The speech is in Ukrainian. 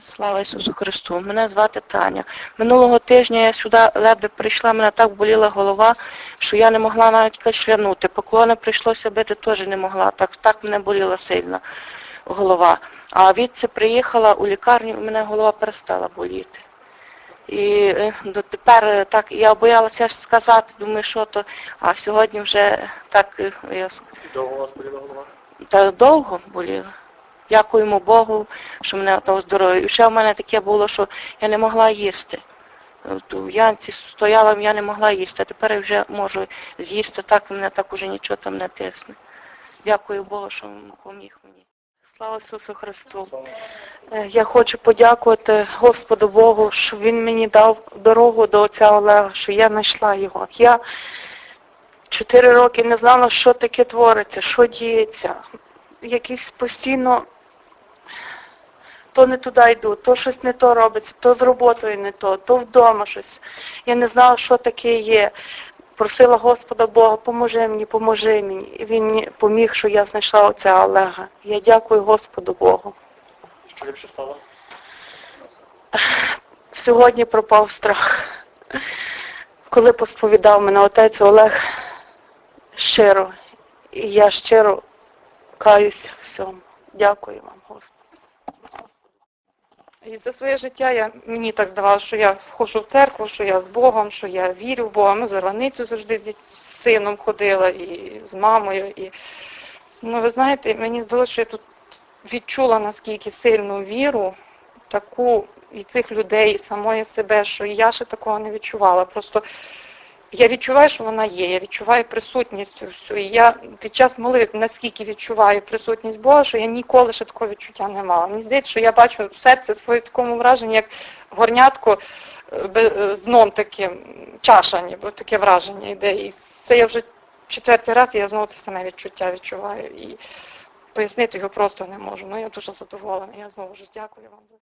Слава Ісусу Христу. Мене звати Таня. Минулого тижня я сюди ледве прийшла, мене так боліла голова, що я не могла навіть кашлянути. Поклони прийшлося бити теж не могла. Так, так мене боліла сильно голова. А відси приїхала у лікарню, і мене голова перестала боліти. І е, дотепер е, так я боялася сказати, думаю, що то, а сьогодні вже так е, я Довго у вас боліла голова? та довго боліла. Дякуємо Богу, що мене дав здоров'я. І ще в мене таке було, що я не могла їсти. От У Янці стояла, я не могла їсти, а тепер я вже можу з'їсти, так мене так уже нічого там не тисне. Дякую Богу, що поміг мені. Слава Ісусу Христу. Е, Я хочу подякувати Господу Богу, що Він мені дав дорогу до отця Олега, що я знайшла його. Я чотири роки не знала, що таке твориться, що діється. Якісь постійно то не туди йду, то щось не то робиться, то з роботою не то, то вдома щось. Я не знала, що таке є. Просила Господа Бога, поможи мені, поможи мені. І він мені поміг, що я знайшла отця Олега. Я дякую Господу Богу. Що ліпше стало? Сьогодні пропав страх. Коли посповідав мене отець Олег щиро, і я щиро каюся всьому. Дякую вам, Господи. І за своє життя я, мені так здавалося, що я вхожу в церкву, що я з Богом, що я вірю в Бога. Ну, за границю завжди з, з сином ходила і з мамою. І... Ну, ви знаєте, мені здалося, що я тут відчула наскільки сильну віру, таку і цих людей, і самої себе, що я ще такого не відчувала. Просто я відчуваю, що вона є, я відчуваю присутність всю. І я під час молитви наскільки відчуваю присутність Бога, що я ніколи ще такого відчуття не мала. Мені здається, що я бачу серце своє в такому враженні, як горнятко е, е, з дном таким, чаша, ніби таке враження йде. І це я вже четвертий раз, і я знову це саме відчуття відчуваю. І пояснити його просто не можу. Ну я дуже задоволена. Я знову ж дякую вам за